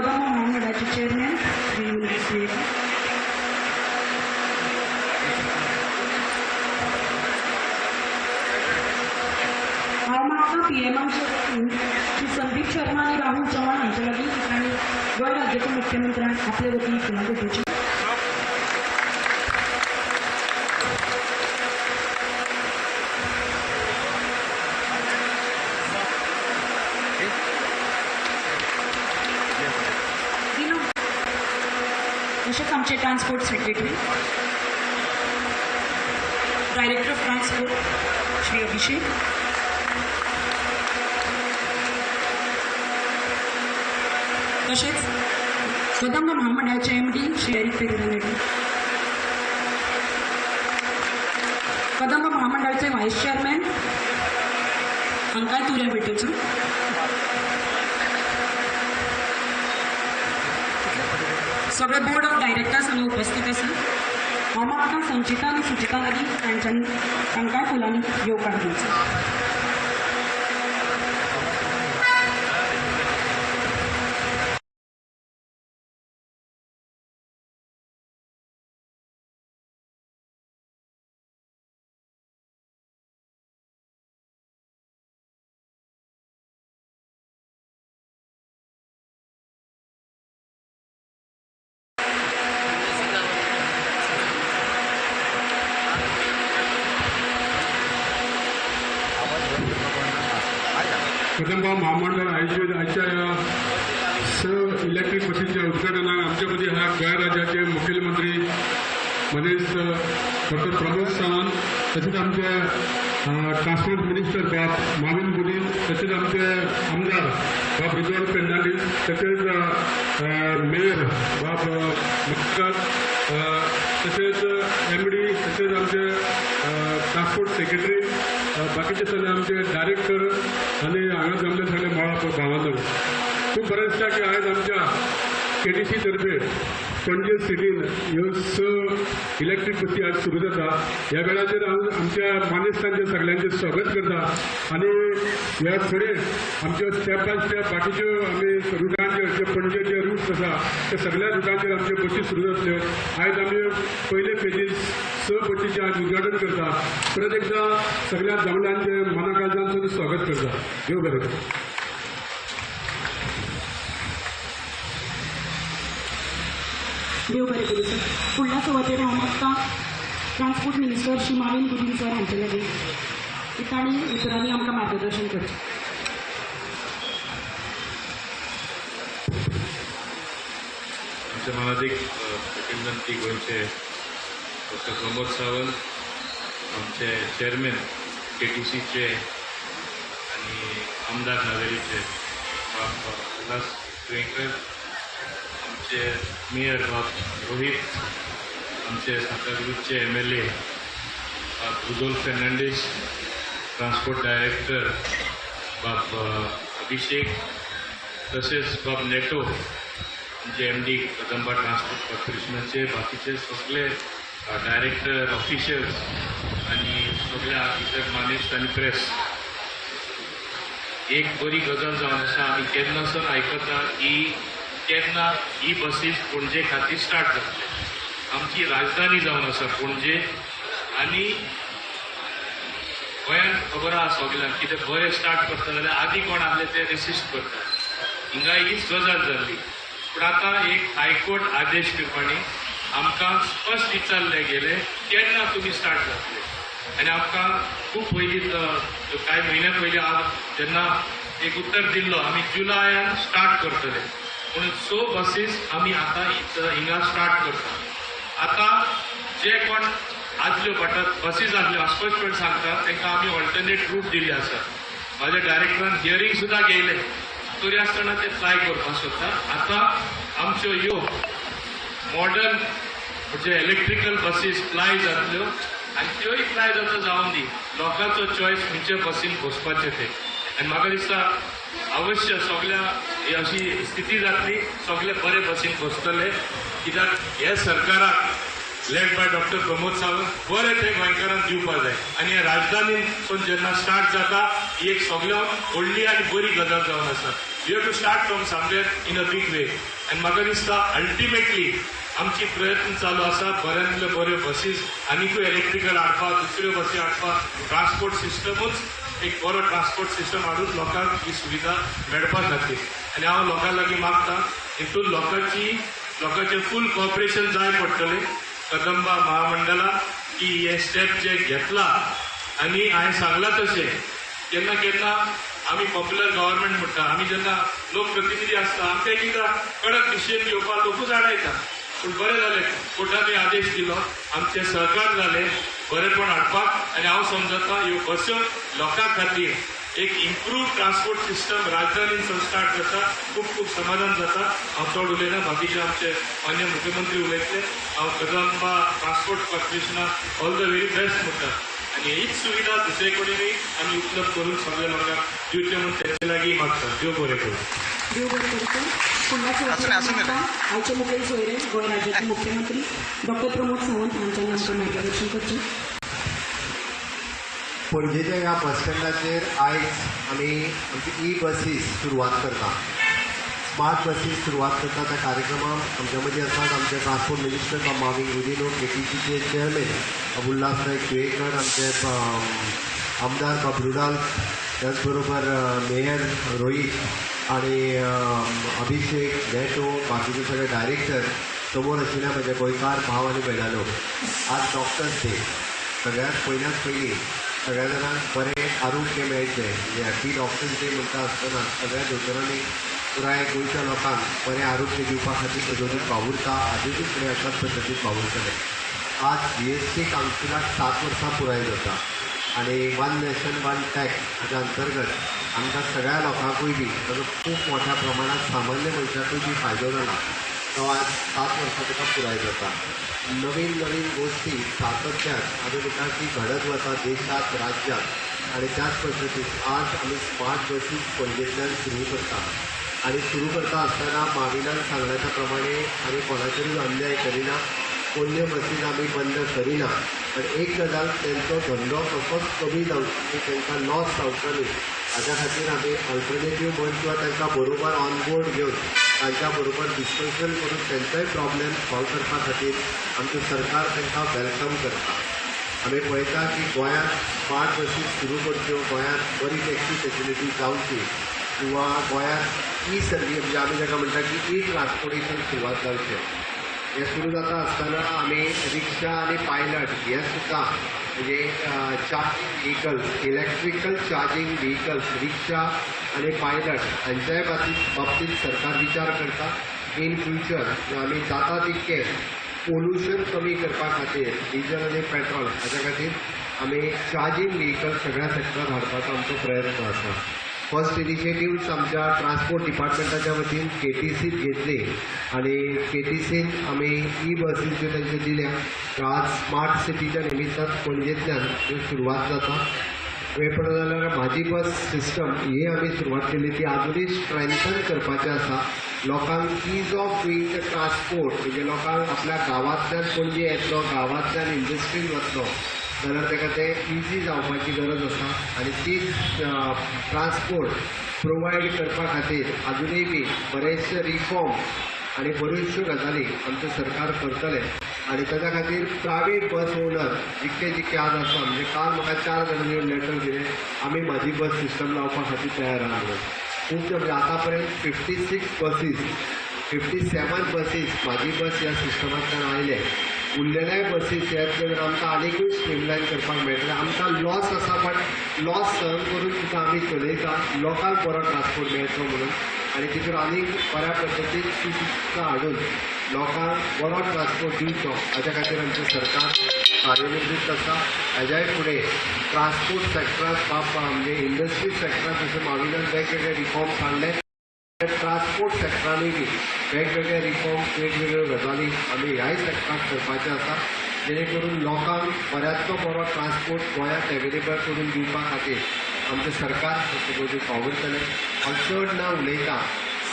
कदम महामंडळाचे chairman, श्री निलेश सुयेकर महामहात्मा P M Shri Sandeep Sharma आणि राहुल चव्हाण यांच्या लगेच ठिकाणी गड राज्याचे मुख्यमंत्र्यांनी आपल्या वतीने पुन्हा तसेच transport secretary director of transport Shri Abhishek. तसेच कदंब महामंडळाचे एम डी श्री हरी पेगडे कदंब महामंडळाचे व्हाईस चेअरमॅन अंकाय तुऱ्या भेटेचं सगळे बोर्ड ऑफ डायरेक्टर्स हांगा उपस्थित आसा हांव म्हाका संचिता आनी सुचिता लागीं तांच्यांनी तांकांय फुलांनी येवकार दिवचो कदंबा महामंडळ आयोजित या स इलेक्ट्रिक बसीच्या उद्घाटनाक आमच्यामध्ये हा गोंय राज्याचे मुखेलमंत्री मनीस डॉक्टर प्रमोद सावंत तसेच आमचे ट्रान्सपोर्ट मिनिस्टर बाब माविन गुडीन तसेच आमचे आमदार बाब रिजवान फेर्नांडीस तसेच मेयर बाब मुख्तार तसेच एम डी तसेच आमचे ट्रान्सपोर्ट सेक्रेटरी बाकीचे सगळे आमचे डायरेक्टर आणि जमले सगळे मळा भावांनो खूप बरें दिसता की आयज आमच्या केडीसी तर्फे. पणजे सिटीन ह्यो स इलेक्ट्रीक बसी आज सुरू जाता. ह्या वेळाचेर हांव आमच्या मानेस्तांचे सगळ्यांचे स्वागत करता. आनी ह्या फुडें आमच्यो स्टेप बाय स्टेप बाकीच्यो आमी रुटांचेर जे पणजे जे रूट्स आसा ते सगळ्या रुटांचेर आमच्यो बसी सुरू जातल्यो आयज आमी पयले फेजीस स बसीचें आज उद्घाटन करता. परत एकदा सगळ्या जमल्यांचे मनाकाळजांचो स्वागत करता. देव बरें देव बरें करूं सर फुडल्या सुवातेर हांव मागता transport minister Shri Mauvin Godinho sir हांचे लागीं. की तांणी इतरांनी आमकां मार्गदर्शन करचें आमचे महाधिक मुख्यमंत्री गोयचे डॉक्टर प्रमोद सावंत आमचे चेअरमॅन के टी सीचे आणि आमदार नावेलीचे बाब उल्हास गोंयकर आमचे मेयर बाब रोहित आमचे सांताक्रूजचे एम एल ए बाब फेर्नांडीस ट्रान्सपोर्ट डायरेक्टर बाब अभिषेक तसेच बाब Neto J M D Kadamba transport कॉर्पोरेशनाचे बाकीचे सगळे डायरेक्टर ऑफिशियल्स आणि सगळ्या इतर मानेस्त आणि प्रेस. एक बरी गजाल जावन आसा आमी केन्नासून आयकता की केन्ना ही बसेस पणजे खातीर स्टार्ट जातले आमची राजधानी जावन आसा पणजे आनी गोंयांत खबर आहा सगळ्यांक कितें बरें स्टार्ट करता जाल्यार आदी कोण आसले ते रेसिस्ट करता. हिंगा हीच गजाल जाल्ली पूण आतां एक हायकोर्ट आदेश दिवपानी आमकां स्पश्ट विचारले गेले केन्ना तुमी स्टार्ट जातले आनी आमकां खूब पयलीं कांय म्हयन्या पयलीं जेन्ना एक उत्तर दिल्लो आमी जुलयान स्टार्ट करतले. म्हणून सो बसीस आमी आतां हिंगा स्टार्ट करता. आतां जे कोण आदल्यो बटात बसीस आदल्यो स्पश्टपण सांगतात तांकां आमी ऑल्टरनेट रूट दिल्ले आसा माझ्या डायरेक्टरान हियरींग सुद्दां गेले. तरी आसतना ते ट्राय करपाक सोदता आतां आमच्यो ह्यो मॉडर्न म्हणजे इलेक्ट्रिकल बसीस फ्लाय जातल्यो आनी त्योय फ्लाय जाता जावन दी. लोकांचो चॉयस खंयच्या बसीन बसपाचें ते. आनी म्हाका दिसता अवश्य सगळ्या अशी स्थिती जातली सगळे बरे बसीन बसतले. कित्याक हे सरकाराक led by doctor Pramod Sawant बरें ते गोंयकारांक दिवपाक जाय आनी ह्या राजधानीसून जेन्ना स्टार्ट जाता ही एक सगळ्यो व्हडली आनी बरी गजाल जावन आसा you have to start from somewhere in a big way आनी म्हाका दिसता अल्टिमेटली आमची प्रयत्न चालू आसा बऱ्यांतल्यो बऱ्यो बसीस आनीकूय इलेक्ट्रिकल हाडपा दुसऱ्यो बसी हाडपा ट्रान्सपोर्ट सिस्टमूच एक बरो ट्रान्सपोर्ट सिस्टम हाडून लोकांक ही सुविधा मेळपा खातीर आनी हांव लोकां लागीं मागता हितून लोकांची लोकांचें फूल कॉपरेशन जाय पडटलें कदंबा महामंडळा की हे स्टेप जे घेतला आनी हांवें सांगलां तशें केन्ना केन्ना आमी पॉप्युलर गव्हर्मेंट म्हणटा आमी जेन्ना लोकप्रतिनिधी आसता आमकां एक कडक डिसिजन घेवपाक लोकूच आडायता पूण बरें जालें कोर्टानूय आदेश दिलो. आमचें सहकार जालें बरेंपण हाडपाक आनी हांव समजता ह्यो बस्यो लोकां खातीर एक इम्प्रूव ट्रान्सपोर्ट सिस्टम राजधानीन स्टार्ट जाता खूब खूब समाधान जाता हांव चड उलयना बाकीचे आमचे मान्य मुख्यमंत्री उलयतले हांव कदंबा ट्रान्सपोर्ट कॉर्पोरेशनाक ऑल द व्हेरी बेस्ट म्हणटा आनी हीच सुविधा दुसरे कडेनूय आमी उपलब्ध करून सगळ्या लोकांक दिवचे म्हणून तेचे लागीं मागता देव बरें करूं. देव बरें करतो आमकां आयचे मुखेल सोयरे गोंय राज्याचे मुख्यमंत्री डॉक्टर प्रमोद सावंत हांच्यानी आमकां मार्गदर्शन करचें पणजेच्या ह्या बस स्टँडाचेर आयज आमी आमची ई बसीस सुरवात करता स्मार्ट बसीस सुरवात करता त्या कार्यक्रमाक आमच्या मदीं आसात आमचे ट्रान्सपोर्ट मिनिस्टर बा उदिनो के टी सीचे चेअरमॅन उल्हास नायक तुयेकर आमचे आमदार बाबरुडाल त्याच बरोबर मेयर रोहीत आणि अभिषेक नेटो बाकीचे सगळे डायरेक्टर समोर आशिल्ल्या म्हजे गोंयकार भाव आनी भयणानो आज डॉक्टर्स डे सगळ्यात पयल्याच पयलीं सगळ्या जाणांक बरें आरोग्य मेळचें म्हणजे हॅपी डॉक्टर्स डे म्हणटा आसतना सगळ्या दोतोरांनी पुराय गोंयच्या लोकांक बरें आरोग्य दिवपा खातीर सदोदीत वावुरता आजुनूय फुडें अशाच पद्दतीन वावुरतले आज जी एस टी कावन्सिलाक सात वर्सां पुराय जाता आनी वन नॅशन वन टॅक्स हाच्या अंतर्गत आमकां सगळ्या लोकांकूय बी ताजो खूब मोठ्या प्रमाणांत सामान्य मनशाकूय बी फायदो जाला आज सात वर्सां ताका पुराय जाता नवीन नवीन गोश्टी सातत्यान आधुनिकाची घडत वता देशात राज्यात आणि त्याच पद्दतीन आज आमी स्मार्ट बसीस पणजेंतल्यान सुरू करता. आणि सुरू करता आसतना माविलान सांगण्याच्या प्रमाणे आमी कोणाचेरूय अन्याय करिना कोणत्यो बसीन आमी बंद करिना. पण एक गजाल तेंचो धंदो कसोच कमी जावचो तांकां लॉस जावचो न्ही हाज्या खातीर आमी अल्टरनेटीव म्हण किंवा तांकां बरोबर ऑन बोर्ड घेवन तांच्या बरोबर डिस्कशन करून तेंचोय प्रॉब्लेम सॉल्व करपा खातीर आमचें सरकार तांकां वेलकम करता आमी पळयता की गोंयांत स्मार्ट बसीस सुरू करच्यो गोंयांत बरी टॅक्सी फेसिलिटी जावची किंवा गोंयांत ई सर्वीस म्हणजे आमी जाका म्हणटा की ई ट्रान्सपोर्टेशन सुरवात जावचें हें सुरू जाता आसतना आमी रिक्षा आनी पायलट हे सुद्दां म्हणजे charging vehicles electrical charging vehicles rickshaw आनी पायलट हांच्याय बाबतींत बाबतींत सरकार विचार करता इन फ्युचर आमी जाता तितके पोल्युशन कमी करपा खातीर डिझल आनी पेट्रोल हाच्या खातीर आमी चार्जिंग व्हेकल सगळ्या सेक्टरात हाडपाचो आमचो प्रयत्न आसा फर्स्ट इनिशिएटिव्ह आमच्या ट्रान्सपोर्ट डिपार्टमेंटाच्या वतीन के टी सीत घेतले आणि के टी सीन आमी ई बसीचे ज्यो दिल्या आज स्मार्ट सिटीच्या निमित्तान पणजेंतल्यान सुरवात जाता. वेळ जाल्यार म्हाजी बस सिस्टम ही आमी सुरवात केली. ती आजुनूय स्ट्रेंथन करपाचें आसा. लोकांक इज ऑफ डुईंग ट्रान्सपोर्ट म्हणजे लोकांक आपल्या गांवांतल्यान पणजे येतलो गांवांतल्यान इंडस्ट्रीन वतलो जाल्यार ताका ते इजी जावपाची गरज आसा आनी ती ट्रान्सपोर्ट प्रोवायड करपा खातीर आजुनूय बी बरेचशे रिफॉर्म आनी बऱ्योचश्यो गजाली आमचें सरकार करतलें आनी ताज्या खातीर प्रायवेट बस ओनर जितके जितके आज आसा म्हणजे काल म्हाका चार जाणांनी येवन लेटर दिलें आमी म्हाजी बस सिस्टम लावपा खातीर तयार आहा खुबशे म्हणजे आतां पर्यंत फिफ्टी सिक्स बसीस फिफ्टी सेवन बसीस म्हाजी बस ह्या सिस्टमांतल्यान आयले उरलेल्याय बसीस येत जाल्यार आमकां आनीकूय स्ट्रीमलायन करपाक मेळटलें आमकां लॉस आसा बट लॉस सहन करून सुद्दां आमी चलयता लोकांक बरो ट्रान्सपोर्ट मेळचो म्हणून. आनी तितून आनीक बऱ्या पद्दतीन सुशिक्षा हाडून लोकांक बरो ट्रान्सपोर्ट दिवचो हाच्या खातीर आमचें सरकार कार्यान्वित आसा हाज्याय फुडें ट्रान्सपोर्ट सॅक्टरांत बाबा म्हणजे इंडस्ट्री सॅक्टरांत जशें माविलान वेगवेगळे रिफॉर्म्स हाडले ट्रान्सपोर्ट सेक्टरांनी बी वेगवेगळे रिफॉर्म वेगवेगळ्यो गजाली आमी ह्याय सेक्टरांत करपाचे आसा. जेणे करून लोकांक बऱ्यांतलो बरो ट्रान्सपोर्ट गोंयांत एवेलेबल करून दिवपा खातीर आमचें सरकार सगळें वावुरतलें हांव चड ना उलयता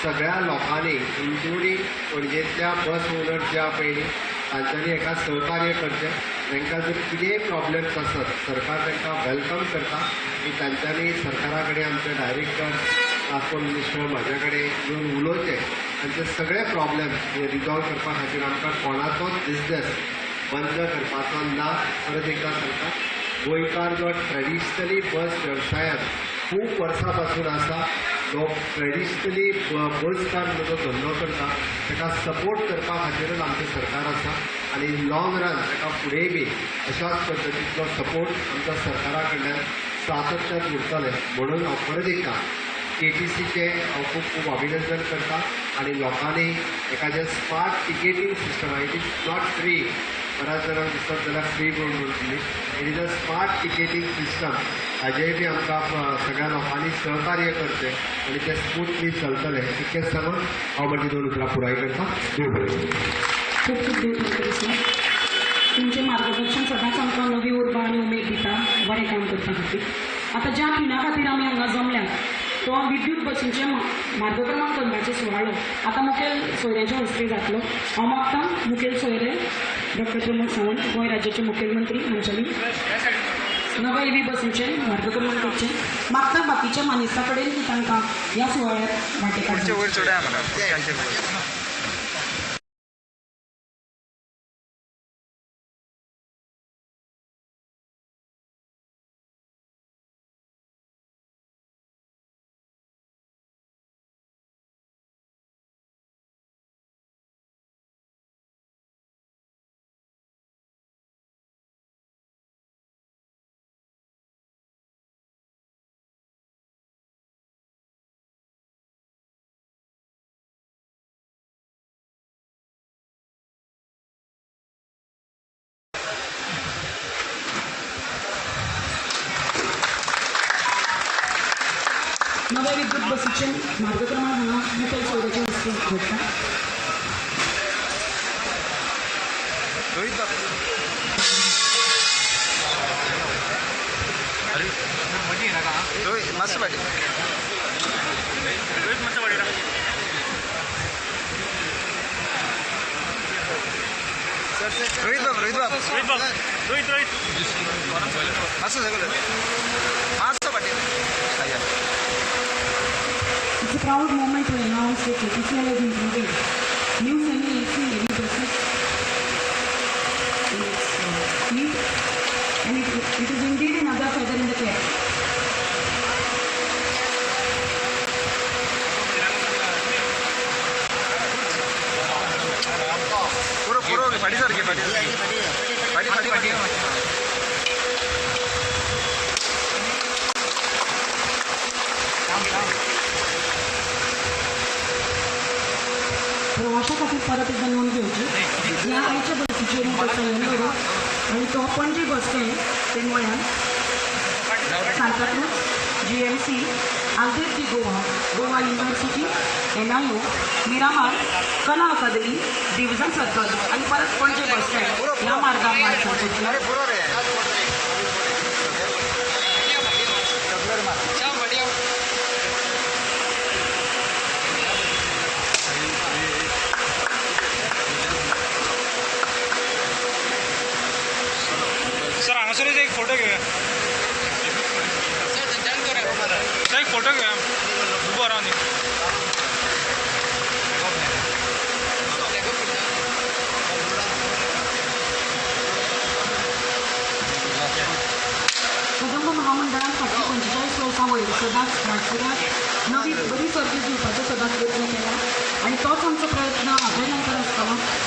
सगळ्या लोकांनी इन्क्लुडींग पणजेंतल्या बस ओनर ज्या पयलीं तांच्यांनी एका सहकार्य करचें तांकां जर कितेंय प्रॉब्लेम्स आसत सरकार तांकां वेलकम करता की तांच्यांनी सरकारा कडेन आमचे डायरेक्टर ट्रान्सपोर्ट मिनिस्टर म्हाज्या कडेन येवन उलोवचें तांचे सगळे प्रॉब्लेम रिजॉल्व करपा खातीर आमकां कोणाचोच बिझनेस बंद करपाचो ना. परत एकदा सांगता गोंयकार जो ट्रेडिशनली बस वेवसायांत खूब वर्सां पासून आसा जो ट्रेडिशनली बसकार जो धंदो करता ताका सपोर्ट करपा खातीरच आमचें सरकार आसा. आनी लाँग रन ताका फुडेंय बी अशाच पद्दतीचो सपोर्ट आमच्या सरकारा कडल्यान सातत्यान उरतले. म्हणून हांव परत एकदा के टी सीचे हांव खूब खूब अभिनंदन करता आनी लोकांनी एखाद्या smart ticketing system it is not free बऱ्याच जाणांक दिसतात जाल्यार फ्री म्हणून म्हणटली it is a smart ticketing system हाजेय बी आमकां सगळ्या लोकांनी सहकार्य करचें आनी तें स्मूथली चलतलें इतकेंच सांगून हांव म्हजी दोन उतरां पुराय करता देव बरें. खूप खूप देव सर. तुमचें मार्गदर्शन सदांच आमकां नवी उर्बा आनी उमेद दिता बरें काम करपा खातीर आतां ज्या खिणा खातीर आमी हांगा जमल्यात तो विद्युत बसींचे मार्गक्रमण करपाचें सुवाळो आतां मुखेल सोयऱ्याच्या हस्ते जातलो. हांव मागतां मुखेल सोयरे डॉक्टर प्रमोद सावंत गोंय राज्याचे मुखेलमंत्री हांच्यानी नव्या ईव्ही बसींचे मार्गक्रमण क्रमांक करचे मागता बाकीच्या मानेस्ता कडेन की तांकां ह्या सुवाळ्यात वांटेकार नव्या विद्युत बसीचे मार्ग क्रमांक हांगा मुखेल सोयऱ्याचे हस्ते घडटा रोहित बाप. अरे रोहित मस्त पाटी रोहित मस्त पाटी रोहित बाप रोहित बाप. रोहित रोहित रोहित. मस्त सगळं. मस्त पाटी It's a proud moment to announce that KPCL is included new semi-AC heavy buses and it, it is indeed another feather in the cap. படிச்சு படிச்சு बसीचे रूट आणि तो पणजी बस स्टँड ते गोंयान सांताक्रूज जी एम सी आल्देर दी Goa Goa university N I O Miramar Kala academy division circle आणि परत पणजे बस स्टँड ह्या मार्गावर वाटचाल करची अरे पुरं रे सर हांगासरूच एक फोटो घेऊया सर एक फोटो घेऊया उभो रावन कदंब पंचेचाळीस वर्सां सदांच राजपुरात नवी बरी सर्विस दिवपाचो सदांच प्रयत्न केला आणि तोच आमचो प्रयत्न हाजे नंतर आसतलो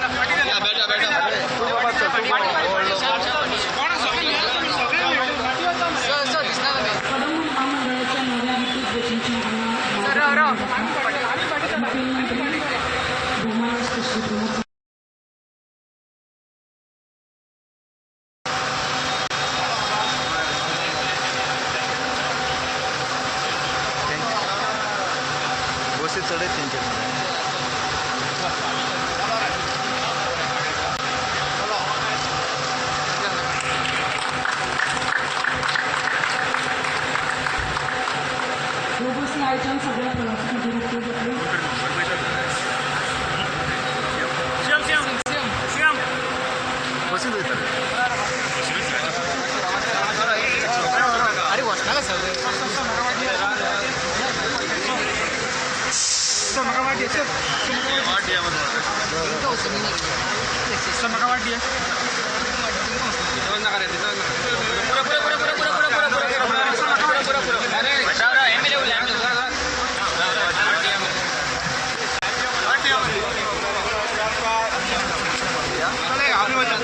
ह्यो सगळ्या प्रवासासाठी उपयोग घेतली बसून वाट अरे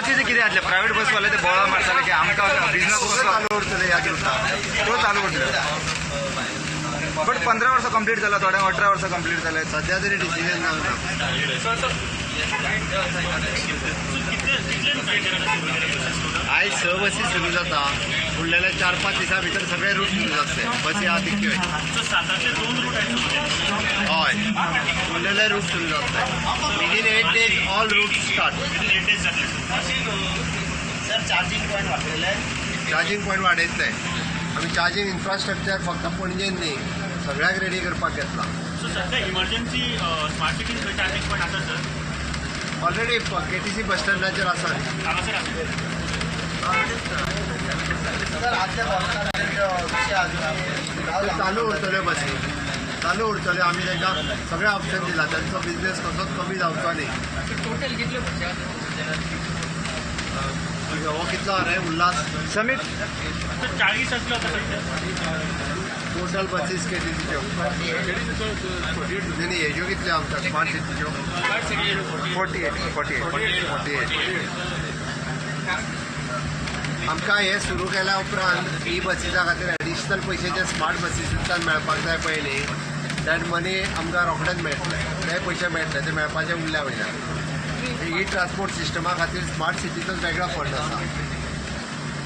बसीचे कितें जातलें प्रायव्हेट बसवाले ते बोळा मारताले की आमकां बिझनस चालू उरतले ह्या दिवसात तो चालू करतले बट पंदरा वर्सां कंप्लीट जाला थोड्यांक अठरा वर्सां कंप्लीट जाले सध्या तरी डिसिजन जावना आयज स बसी सुरू जाता फुडलेल्या चार पाच दिसां भितर सगळे रूट सुरू जातले. बसी आहा तितक्यो हय. फुडलेले रूट सुरू जातले. Within eight days all route start charging point वाडयतले आमी चार्जिंग इन्फ्रास्ट्रक्चर फक्त पणजेन न्ही सगळ्याक रेडी करपाक घेतला. सो सध्या emergency smart city charging point आसा sir already K T C bus स्टँडाचेर आसा चालू उरतल्यो बसी चालू उरतल्यो आमी तांकां सगळे ऑप्शन दिला. तांचो बिझनेस कसोच कमी जावचो न्ही हो कितलो रे उल्हास. समीत चाळीस असलो टोटल बसीस के जी सीच्यो न्ही न्ही हेज्यो कितल्यो तक smart सिटीच्यो forty eight forty eight forty eight आमकां हें सुरू केल्या उपरांत ई बसीसा खातीर एडिशनल पयशे जे स्मार्ट बसींतल्यान मेळपाक जाय पळय न्ही दॅट मनी आमकां रोखडेच मेळटले. ते पयशे मेळटले ते मेळपाचे उरल्या वयल्यान. ई ट्रान्सपोर्ट सिस्टमा खातीर स्मार्ट सिटीचोच वेगळो फंड आसा.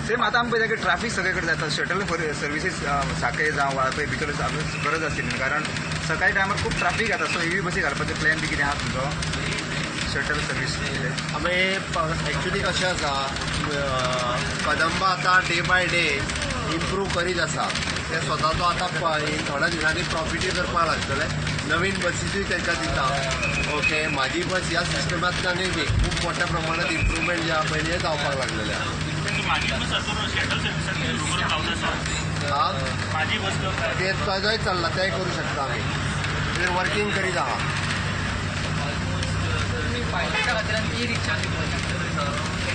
सेम आतां आमकां जागे ट्राफीक सगळे कडेन जाता शटल सर्विसीस साखळे जावं वाळपय भितर गरज आसली कारण सकाळी टायमार खूब ट्राफीक जाता सो एवी बसी घालपाचो प्लॅन बी कितें आहा तुमचो शटल सर्वीस आमी एक्चुली कशें आसा कदंबा आतां डे बाय डे इम्प्रूव करीत आसा ते स्वताचो आतां थोड्या दिसांनी प्रॉफिटूय करपाक लागतले नवीन बसीसूय तांकां दिता ओके म्हाजी बस ह्या सिस्टमांतल्यान खूब मोठ्या प्रमाणात इम्प्रुवमेंट जे आहा पळय हें जावपाक लागलेलें आहा माझी बस शेटल लावता सर माझी बस ते चालला तेय करू शकता आम्ही. ते वर्किंग करीत आहात.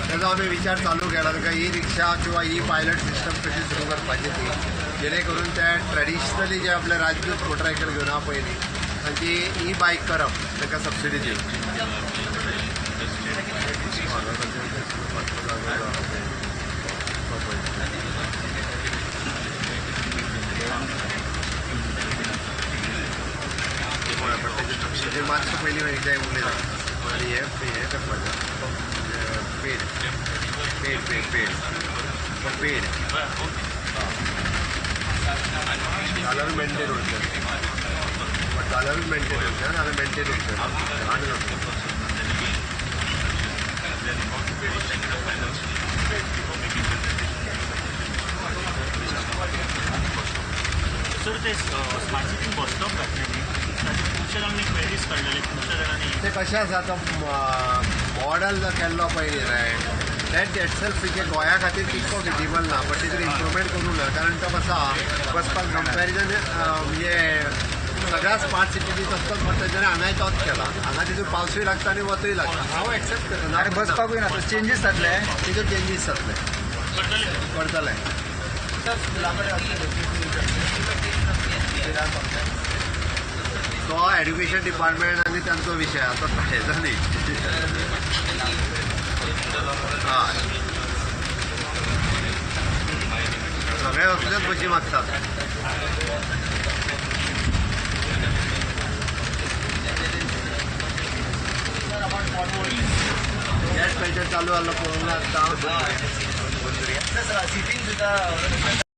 त्याचा आम्ही विचार चालू केला का ई रिक्षा किंवा ई पायलट सिस्टम कशी सुरू करपाची ती. जेणेकरून त्या ट्रॅडिशनली जे आपले राजदूत मोटरसायकल घेऊन हा पयलीं तांची ई बायक करप ताका सबसिडी दिवप म्हणजे मागचं पहिली वेळी काय उलयता आणि हे हे करपाचें paid paid paid paid paid जाल्यार मेंटेन उरतलें बट जाल्यारूच मेंटेन उरतलें नाल्यार मेंटेन उरतलें आनी सर ते स्मार्ट सिटी बस स्टॉप घातलेली खुबशे जाणांनी क्वेरीज काडलेले खुबशे जाणांनी ते कशें आसा आतां मॉडल जो केल्लो पयलीं रे दॅट एटसेल्फ तुजे गोंया खातीर तितको विजिबल ना बट तितून इम्प्रुवमेंट करूंक जाय कारण तो कसा बसपाक कंपॅरिजन म्हणजे सगळ्या स्मार्ट सिटीनी तसलोच म्हणटा तेणें हांगाय तोच केला. हांगा तितून पावसूय लागता आनी वतूय लागता हांव एक्सेप्ट करना अरे बसपाकूय ना चेंजीस जातले तितून चेंजीस जातले करतले तो एड्युकेशन डिपार्टमेंट आनी तांचो विशय आतां हेजो न्ही. सगळे असलेच बशी मागतात गॅस चालू जाल्लो पळोवंक ना आतां